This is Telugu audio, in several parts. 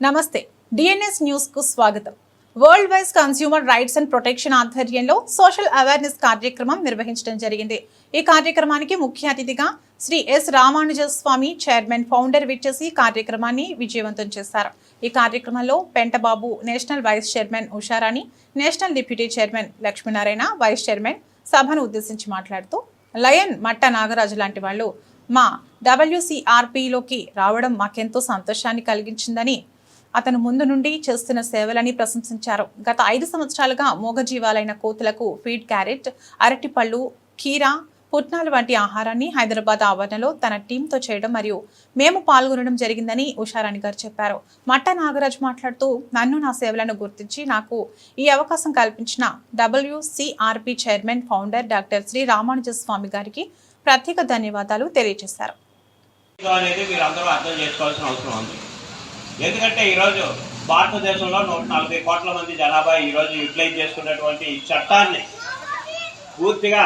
నమస్తే డిఎన్ఎస్ న్యూస్కు స్వాగతం. World wise consumer rights and protection ఆధ్వర్యంలో సోషల్ అవేర్నెస్ కార్యక్రమం నిర్వహించడం జరిగింది. ఈ కార్యక్రమానికి ముఖ్య అతిథిగా Shri S Ramanujaswami chairman founder విచ్చేసి కార్యక్రమాన్ని విజయవంతం చేశారు. ఈ కార్యక్రమంలో Pentababu national vice chairman Usharani national deputy chairman Lakshminarayana vice chairman సభను ఉద్దేశించి మాట్లాడుతూ లయన్ మట్ట నాగరాజు లాంటి వాళ్ళు మా డబ్ల్యూసిఆర్పిలోకి రావడం మాకెంతో సంతోషాన్ని కలిగించిందని అతను ముందు నుండి చేస్తున్న సేవలని ప్రశంసించారు. గత ఐదు సంవత్సరాలుగా మూగజీవాలైన కోతులకు ఫీడ్ క్యారెట్ అరటిపళ్ళు కీరా పుట్నాలు వంటి ఆహారాన్ని హైదరాబాద్ ఆవరణలో తన టీంతో చేయడం మరియు మేము పాల్గొనడం జరిగిందని ఉషారాణి గారు చెప్పారు. మట్ట నాగరాజ్ మాట్లాడుతూ నన్ను నా సేవలను గుర్తించి నాకు ఈ అవకాశం కల్పించిన WCRP chairman founder doctor Shri Ramanuja Swami గారికి ప్రత్యేక ధన్యవాదాలు తెలియజేశారు. అనేది మీరు అందరూ అర్థం చేసుకోవాల్సిన అవసరం ఉంది. ఎందుకంటే ఈరోజు భారతదేశంలో నూట నలభై కోట్ల మంది జనాభా ఈరోజు యూటిలైజ్ చేసుకున్నటువంటి ఈ చట్టాన్ని పూర్తిగా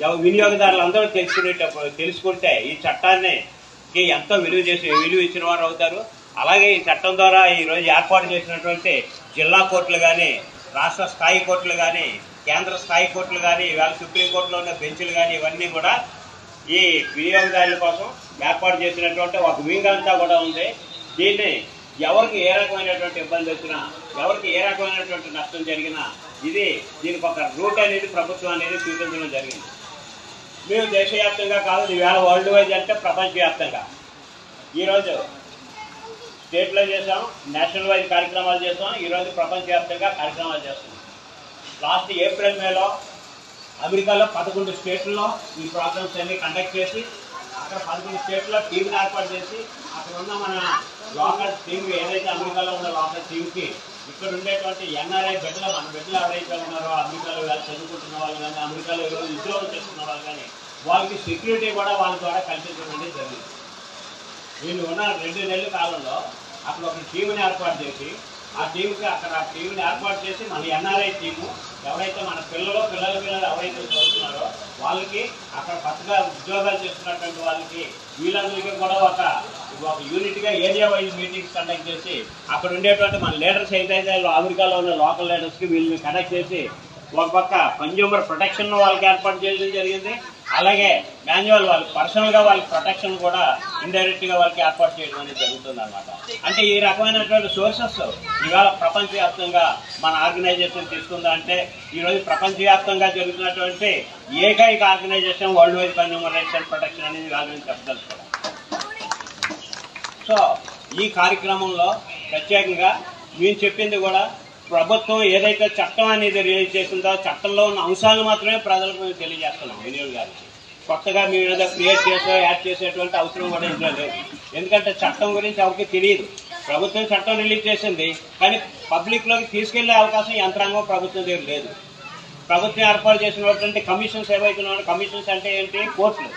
వినియోగదారులందరూ వినియోగదారులు అందరూ తెలుసుకునేటప్పుడు తెలుసుకుంటే ఈ చట్టాన్ని ఎంతో విలువ చేసి విలువ ఇచ్చిన వారు అవుతారు. అలాగే ఈ చట్టం ద్వారా ఈరోజు ఏర్పాటు చేసినటువంటి జిల్లా కోర్టులు కానీ రాష్ట్ర స్థాయి కోర్టులు కానీ కేంద్ర స్థాయి కోర్టులు కానీ ఇవాళ సుప్రీంకోర్టులో ఉన్న బెంచ్లు కానీ ఇవన్నీ కూడా ఈ వినియోగదారుల కోసం ఏర్పాటు చేసినటువంటి ఒక వింగ్ అంతా కూడా ఉంది. దీన్ని ఎవరికి ఏ రకమైనటువంటి ఇబ్బంది వచ్చినా ఎవరికి ఏ రకమైనటువంటి నష్టం జరిగినా ఇది దీనికి ఒక రూట్ అనేది ప్రభుత్వం అనేది చూపించడం జరిగింది. మేము దేశవ్యాప్తంగా కాదు ఈవేళ వరల్డ్ వైజ్ అంటే ప్రపంచవ్యాప్తంగా. ఈరోజు స్టేట్లో చేసాం నేషనల్ వైజ్ కార్యక్రమాలు చేసాం ఈరోజు ప్రపంచవ్యాప్తంగా కార్యక్రమాలు చేస్తున్నాం. లాస్ట్ ఏప్రిల్ మేలో అమెరికాలో పదకొండు స్టేట్లలో ఈ ప్రోగ్రామ్స్ అన్ని కండక్ట్ చేసి అక్కడ పదకొండు స్టేట్లో టీవీని ఏర్పాటు చేసి అక్కడ ఉన్న మన లోకల్ టీం ఏదైతే అమెరికాలో ఉన్న లోకల్ టీమ్కి ఇక్కడ ఉండేటువంటి ఎన్ఆర్ఐ బిడ్డలు మన బిడ్డలు ఎవరైతే ఉన్నారో అమెరికాలో చదువుకుంటున్న వాళ్ళు కానీ అమెరికాలో ఈరోజు ఉద్యోగం చేస్తున్న వాళ్ళు కానీ వాళ్ళకి సెక్యూరిటీ కూడా వాళ్ళ ద్వారా కల్పించడం అనేది జరిగింది. నేను ఉన్న రెండు నెలల కాలంలో అక్కడ ఒక టీంని ఏర్పాటు చేసి ఆ టీంకి అక్కడ ఆ టీంని ఏర్పాటు చేసి మన ఎన్ఆర్ఐ టీము ఎవరైతే మన పిల్లలు పిల్లల పిల్లలు ఎవరైతే చదువుతున్నారో వాళ్ళకి అక్కడ కొత్తగా ఉద్యోగాలు చేస్తున్నటువంటి వాళ్ళకి వీళ్ళందరికీ కూడా ఒక ఒక యూనిట్గా ఏరియా వైజ్ మీటింగ్స్ కండక్ట్ చేసి అక్కడ ఉండేటువంటి మన లీడర్స్ ఏదైతే అమెరికాలో ఉన్న లోకల్ లీడర్స్కి వీళ్ళని కనెక్ట్ చేసి ఒక పక్క కన్జ్యూమర్ ప్రొటెక్షన్ వాళ్ళకి ఏర్పాటు చేయడం జరిగింది. అలాగే మాన్యువల్ వాళ్ళకి పర్సనల్గా వాళ్ళకి ప్రొటెక్షన్ కూడా ఇండైరెక్ట్గా వాళ్ళకి ఏర్పాటు చేయడం అనేది జరుగుతుంది అనమాట అంటే ఈ రకమైనటువంటి సోర్సెస్ ఇవాళ ప్రపంచవ్యాప్తంగా మన ఆర్గనైజేషన్ తీసుకుందా అంటే ఈరోజు ప్రపంచవ్యాప్తంగా జరుగుతున్నటువంటి ఏకైక organisation world wide consumer rights and protection అనేది వాళ్ళ నుంచి చెప్పదలుచుకోవాలి సో ఈ కార్యక్రమంలో ప్రత్యేకంగా మేము చెప్పింది కూడా ప్రభుత్వం ఏదైతే చట్టం అనేది రిలీజ్ చేసిందో చట్టంలో ఉన్న అంశాలను మాత్రమే ప్రజలకు మేము తెలియజేస్తున్నాం వినియోగదారులకి కొత్తగా మేము ఏదో క్రియేట్ చేసో యాడ్ చేసేటువంటి అవసరం కూడా ఇంట్లో లేదు. ఎందుకంటే చట్టం గురించి ఎవరికి తెలియదు. ప్రభుత్వం చట్టం రిలీజ్ చేసింది కానీ పబ్లిక్లోకి తీసుకెళ్ళే అవకాశం యంత్రాంగం ప్రభుత్వం దగ్గర లేదు. ప్రభుత్వం ఏర్పాటు చేసినటువంటి కమిషన్స్ ఏవైతే ఉన్నాయో కమిషన్స్ అంటే ఏంటి? కోర్టులు.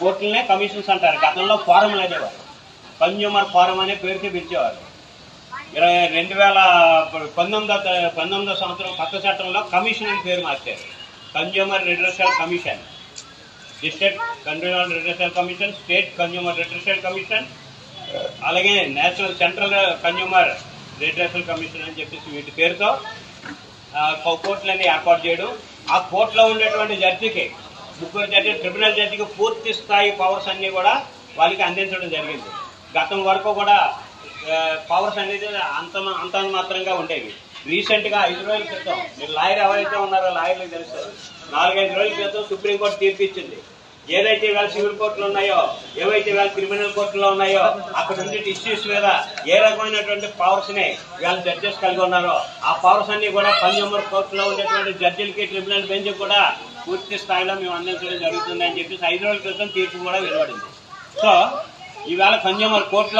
కోర్టులనే కమిషన్స్ అంటారు. గతంలో ఫారంలు అనేవారు కన్జ్యూమర్ ఫారం అనే పేరుతో పిలిచేవారు. ఇరవై రెండు వేల పంతొమ్మిదో పంతొమ్మిదో సంవత్సరం కొత్త చట్టంలో కమిషన్ అని పేరు మార్చారు. Consumer redressal commission. District consumer redressal commission state consumer redressal commission అలాగే national central consumer redressal commission అని చెప్పేసి వీటి పేరుతో ఆ, కోర్టులన్నీ ఏర్పాటు చేయడం. ఆ కోర్టులో ఉండేటువంటి జడ్జికి ముగ్గురు జడ్జి ట్రిబ్యునల్ జడ్జికి పూర్తి స్థాయి పవర్స్ అన్నీ కూడా వాళ్ళకి అందించడం జరిగింది. గతం వరకు కూడా పవర్స్ అనేది అంత అంత మాత్రంగా ఉండేవి. రీసెంట్గా ఐదు రోజుల క్రితం మీరు లాయర్ ఎవరైతే ఉన్నారో లాయర్లకు తెలుస్తారు నాలుగైదు రోజుల క్రితం సుప్రీంకోర్టు తీర్పు ఇచ్చింది ఏదైతే వేళ సివిల్ కోర్టులు ఉన్నాయో ఏవైతే వేళ క్రిమినల్ కోర్టులో ఉన్నాయో అక్కడ ఉండే ఇష్యూస్ మీద ఏ రకమైనటువంటి పవర్స్ని వేళ జడ్జెస్ కలిగి ఉన్నారో ఆ పవర్స్ అన్ని కూడా కన్జ్యూమర్ కోర్టులో ఉండేటువంటి జడ్జిలకి ట్రిబ్యునల్ బెంచ్ కూడా పూర్తి స్థాయిలో మేము అందించడం జరుగుతుంది అని చెప్పేసి ఐదు రోజుల క్రితం తీర్పు కూడా వెలువడింది. సో ఈవేళ కన్జ్యూమర్ కోర్టులో